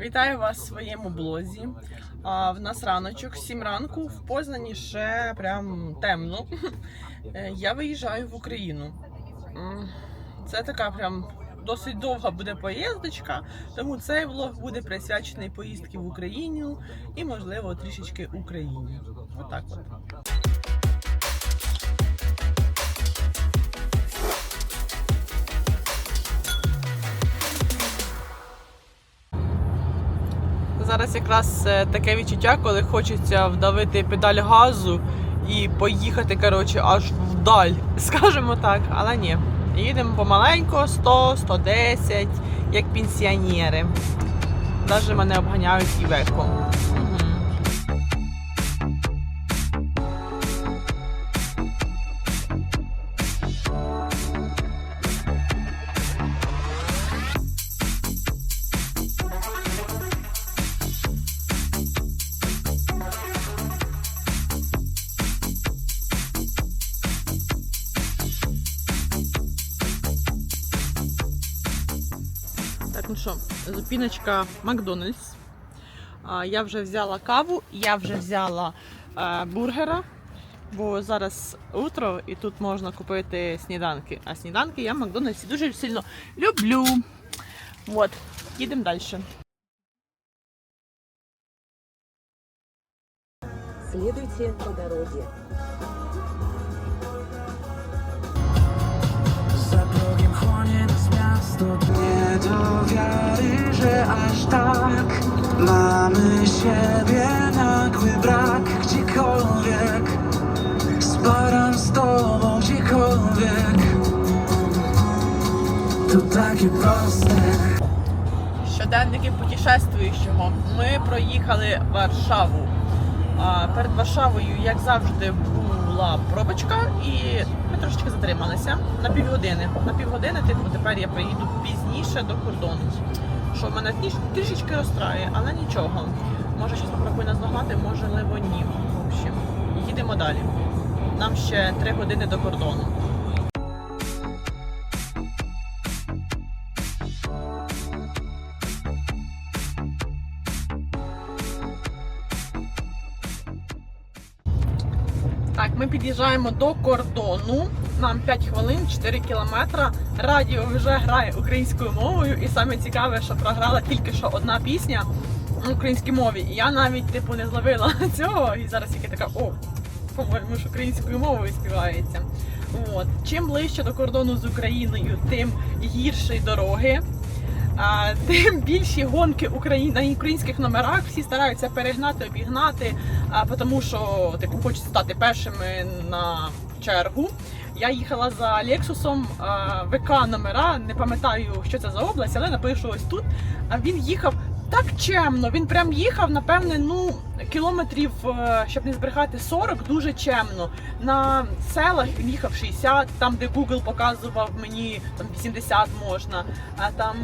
Вітаю вас в своєму блозі. А, в нас раночок, 7 ранку, в Познані ще прям темно. Е, Я виїжджаю в Україну. Це така прям досить довга буде поїздочка, тому цей влог буде присвячений поїздці в Україну і, можливо, трішечки Україні. Отак от. Зараз якраз е, таке відчуття, коли хочеться вдавити педаль газу і поїхати, коротше, аж вдаль, скажімо так, але ні. Їдемо помаленько, 100, 110, як пенсіонери. Навіть мене обганяють і веко. Ну що, зупиночка Макдональдс. Я вже взяла каву, я вже взяла е, бургера, бо зараз утро і тут можна купити сніданки. А сніданки я в Макдональдсі дуже сильно люблю. От, їдемо далі. Следуйте по дороге. Do wiary, że aż tak Mamy siebie nagły brak Gdziekolwiek Spadam z tobą gdziekolwiek To takie proste Щоденники путешествуючого. Ми проїхали Варшаву. А, Перед Варшавою, як завжди, була пробочка, і трошечки затрималися на півгодини. На півгодини, типу, тепер я приїду пізніше до кордону. Що мене трішечки розстраює, але нічого. Може щось попробую наздогнати, можливо, ні. В общем, їдемо далі. Нам ще три години до кордону. Ми під'їжджаємо до кордону. Нам 5 хвилин, 4 кілометри. Радіо вже грає українською мовою, і саме цікаве, що програла тільки що одна пісня на українській мові. Я навіть типу не зловила цього. І зараз тільки така, о, по-моєму, ж українською мовою співається. От. Чим ближче до кордону з Україною, тим гірші дороги. Тим більші гонки на українських номерах всі стараються перегнати, обігнати, тому що типу хочуть стати першими на чергу. Я їхала за Лексусом ВК номера, не пам'ятаю, що це за область, але напишу ось тут. А він їхав так чемно. Він прям їхав, напевне, ну кілометрів, е, щоб не збрехати, 40, дуже чемно. На селах він їхав 60, там, де Google показував мені там 80 можна. А там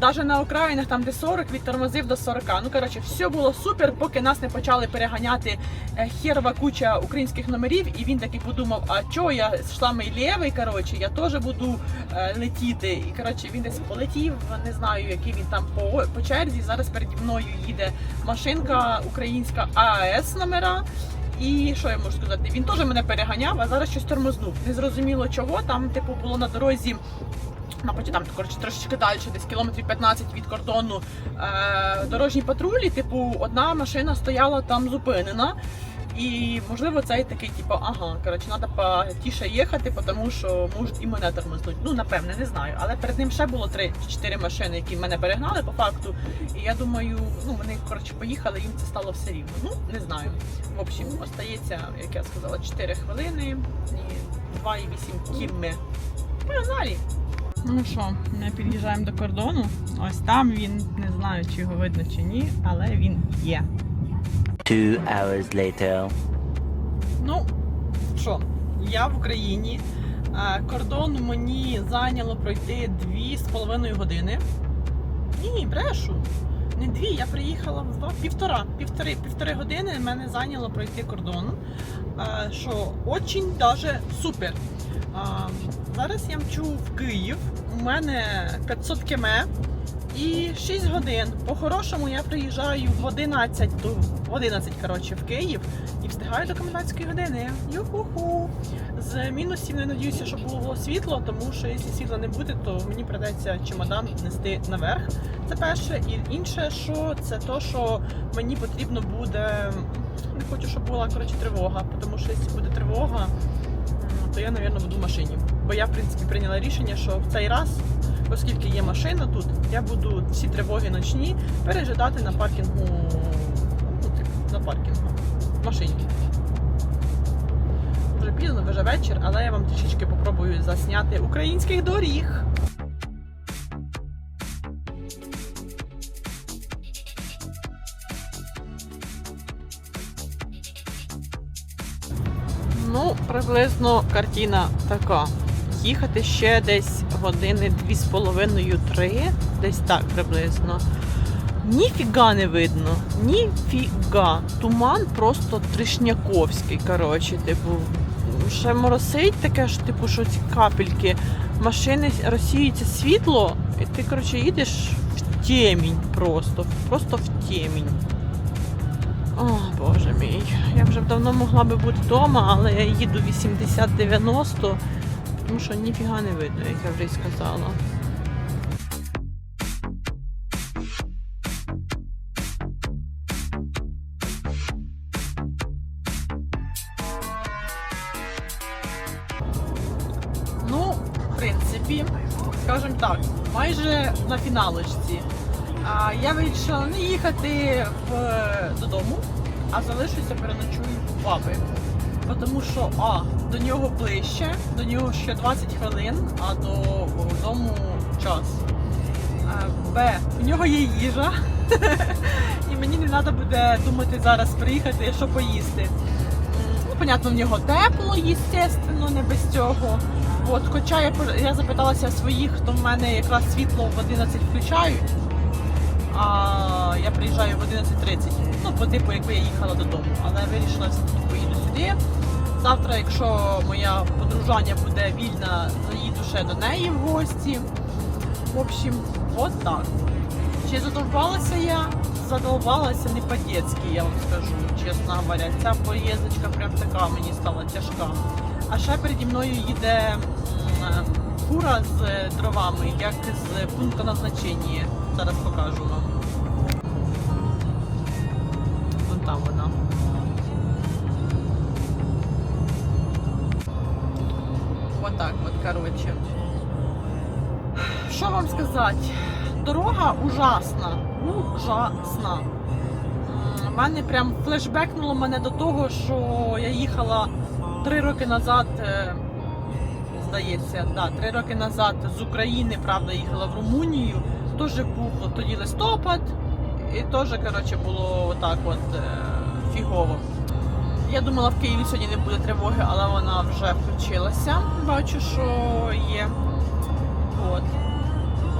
навіть на окраїнах, там де 40, відтормозив до 40. Ну коротше, все було супер, поки нас не почали переганяти е, херова куча українських номерів, і він таки подумав: а чого я йшла мій лівий, коротше, я теж буду е, летіти. І коротше, він десь полетів, не знаю, який він там по, по черзі. Зараз переді мною їде машинка українська ААС номера. І що я можу сказати? Він теж мене переганяв, а зараз щось тормознув. Незрозуміло чого. Там, типу, було на дорозі. Напроти там коротше, трошечки далі, десь кілометрів 15 від кордону е, дорожні патрулі. Типу, одна машина стояла там зупинена. І можливо цей такий, типу, ага, коротше, треба потіше їхати, тому що можуть і мене тормознуть. Ну, напевне, не знаю. Але перед ним ще було 3 чи 4 машини, які мене перегнали по факту. І я думаю, ну вони коротше поїхали, їм це стало все рівно. Ну, не знаю. В общем, остається, як я сказала, 4 хвилини і 2,8 кілми. Погнали! Ну що, ми під'їжджаємо до кордону. Ось там він, не знаю, чи його видно чи ні, але він є. Two hours later. Ну, що, я в Україні. Е, Кордон мені зайняло пройти дві з половиною години. Ні, брешу. Не дві, я приїхала в два, півтора. Півтори, півтори години мене зайняло пройти кордон. Е, Що очень даже супер. Е, Зараз я мчу в Київ. У мене 500 км. І 6 годин. По-хорошому я приїжджаю в 11, ту- в 11 коротше, в Київ і встигаю до комендантської години. Юху-ху. З мінусів не надіюся, що було світло, тому що якщо світла не буде, то мені придеться чемодан нести наверх. Це перше. І інше, що це то, що мені потрібно буде. Не хочу, щоб була коротше тривога, тому що якщо буде тривога, то я, мабуть, буду в машині. Бо я, в принципі, прийняла рішення, що в цей раз, оскільки є машина тут, я буду всі тривоги ночні пережидати на паркінгу. Ну, типу, на паркінгу. В машині. Вже пізно, вже вечір, але я вам трішечки попробую засняти українських доріг. Ну, приблизно картина така. Їхати ще десь години дві з половиною три, десь так приблизно. Ніфіга не видно. Ніфіга. Туман просто тришняковський. Коротше, типу, ще моросить таке ж, типу, що ці капельки. Машини розсіюється світло, і ти, коротше, їдеш в темінь просто. Просто в темінь. О, боже мій. Я вже давно могла би бути вдома, але я їду 80-90, тому що ніфіга не видно, як я вже й сказала. Ну, в принципі, скажімо так, майже на фіналочці. А я вирішила не їхати в, додому, а залишуся переночую в папи. Тому що А, до нього ближче, до нього ще 20 хвилин, а до дому час. Б, у нього є їжа. І мені не треба буде думати зараз приїхати, що поїсти. Ну, понятно, в нього тепло, естественно, не без цього. От, хоча я, я запиталася своїх, хто в мене якраз світло в 11 включають, а я приїжджаю в 11.30. Ну, по типу, якби я їхала додому. Але я вирішила все-таки поїду сюди. Завтра, якщо моя подружання буде вільна, заїду ще до неї в гості. В общем, от так. Чи задовбалася я? Задовбалася не по-дєцьки, я вам скажу, чесно говоря. Ця поїздочка прям така мені стала тяжка. А ще переді мною їде е, фура з дровами, як з пункту назначення. Зараз покажу вам. Вон там вона. Коротше. Що вам сказати? Дорога ужасна. Ужасна. У мене прям флешбекнуло мене до того, що я їхала три роки назад, е, здається, да, три роки назад з України, правда, їхала в Румунію. Теж був тоді листопад, і теж, коротше, було отак от е, фігово. Я думала, в Києві сьогодні не буде тривоги, але вона вже включилася. Бачу, що є. От.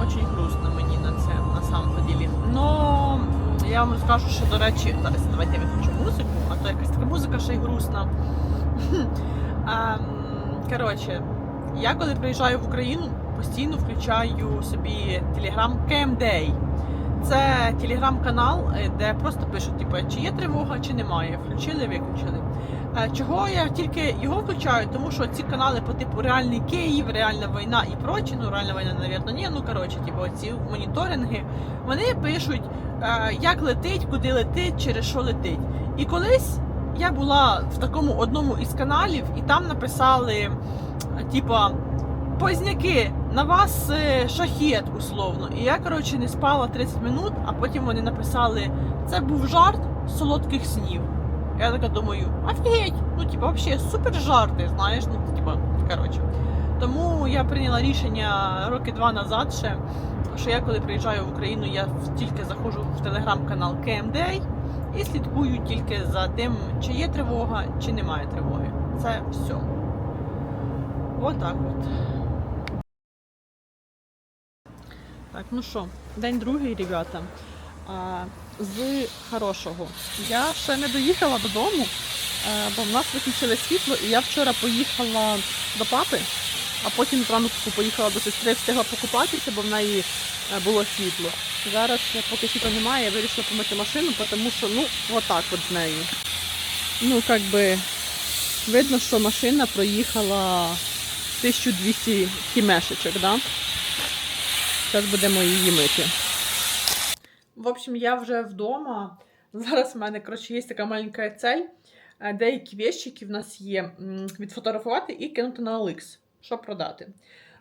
Очень грустно мені на це на самом ділі. Но я вам розкажу, що до речі, зараз давайте я виключу музику, а то якась така музика ще й грустна. Коротше, я коли приїжджаю в Україну, постійно включаю собі телеграм KMDay. Це телеграм-канал, е, де просто пишуть, типу, чи є тривога, чи немає. Включили, виключили. Е, Чого я тільки його включаю? Тому що ці канали по типу Реальний Київ, Реальна війна і прочі, ну реальна війна, навірно, ні. Ну коротше, типу, ці моніторинги, вони пишуть, е, як летить, куди летить, через що летить. І колись я була в такому одному із каналів, і там написали, типа, Позняки, на вас е, шахет, условно. І я, коротше, не спала 30 минут, а потім вони написали, це був жарт солодких снів. Я така думаю, офігеть, ну типа взагалі супер жарти, знаєш, ну типа, коротше. Тому я прийняла рішення роки два назад ще, що я коли приїжджаю в Україну, я тільки заходжу в телеграм-канал KMDay і слідкую тільки за тим, чи є тривога, чи немає тривоги. Це все. Отак от. Так, ну що, день другий, ребята. З хорошого. Я ще не доїхала додому, е, бо в нас виключили світло, і я вчора поїхала до папи, а потім зранку поїхала до сестри, встигла покупатися, бо в неї е, було світло. Зараз, поки світла немає, я вирішила помити машину, тому що, ну, отак от з нею. Ну, як би, видно, що машина проїхала 1200 кімешечок, да? Зараз будемо її мити. В общем, я вже вдома. Зараз в мене, коротше, є така маленька цель. Деякі вещі, які в нас є, відфотографувати і кинути на OLX, щоб продати.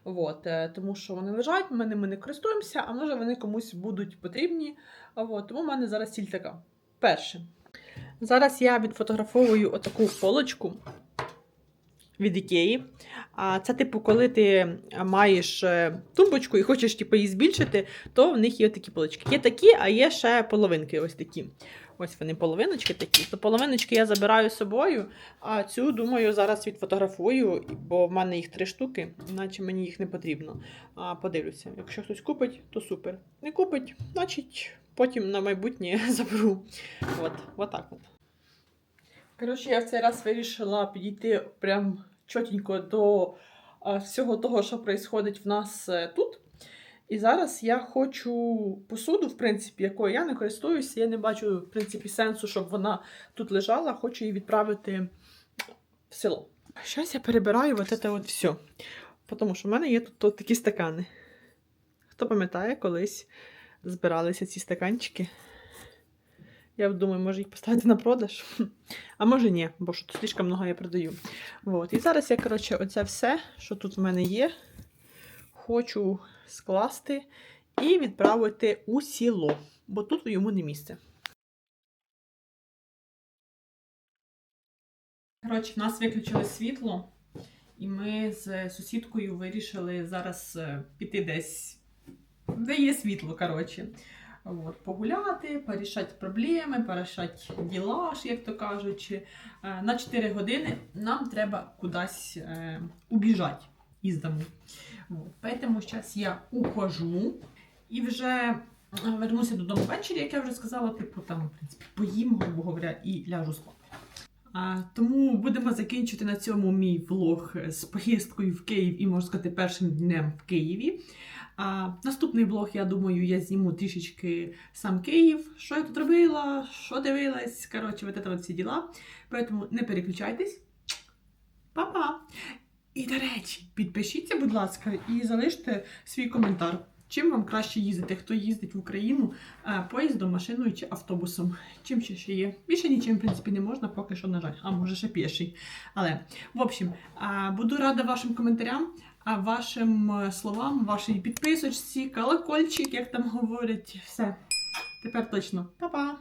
От, е, тому що вони лежать, ми ними не користуємося, а може вони комусь будуть потрібні. От, тому в мене зараз ціль така. Перше. Зараз я відфотографовую отаку полочку від Ікеї. А це, типу, коли ти маєш е, тумбочку і хочеш типу, її збільшити, то в них є такі полочки. Є такі, а є ще половинки. Ось такі. Ось вони половиночки такі. То половиночки я забираю з собою, а цю, думаю, зараз відфотографую, бо в мене їх три штуки, іначе мені їх не потрібно. А, подивлюся. Якщо хтось купить, то супер. Не купить, значить потім на майбутнє заберу. От, отак от. Коротше, я в цей раз вирішила підійти прям чотенько до всього того, що відбувається в нас е, тут. І зараз я хочу посуду, в принципі, якою я не користуюся. Я не бачу, в принципі, сенсу, щоб вона тут лежала. Хочу її відправити в село. Зараз я перебираю от це от все. Тому що в мене є тут такі стакани. Хто пам'ятає, колись збиралися ці стаканчики. Я думаю, може їх поставити на продаж. А може ні, бо що тут слишком много я продаю. От. І зараз я, коротше, оце все, що тут в мене є, хочу скласти і відправити у село, бо тут йому не місце. Коротше, в нас виключили світло, і ми з сусідкою вирішили зараз е, піти десь, де є світло, коротше. От, погуляти, порішати проблеми, порішати діла, як то кажуть. Е, На 4 години нам треба кудись е, убіжати із дому. Вот. Поэтому зараз я ухожу і вже е, вернуся додому ввечері, як я вже сказала, типу там, в принципі, поїм, грубо говоря, і ляжу спати. Тому будемо закінчити на цьому мій влог з поїздкою в Київ і, можна сказати, першим днем в Києві. А, наступний влог, я думаю, я зніму трішечки сам Київ, що я тут робила, що дивилась. Коротше, вот это всі діла. Поэтому не переключайтесь. Па-па! І, до речі, підпишіться, будь ласка, і залиште свій коментар. Чим вам краще їздити? Хто їздить в Україну е, поїздом, машиною чи автобусом? Чим ще ще є? Більше нічим, в принципі, не можна, поки що, на жаль. А може ще піший. Але, в общем, буду рада вашим коментарям, вашим е, словам, вашій підписочці, колокольчик, як там говорять. Все. Тепер точно. Па-па!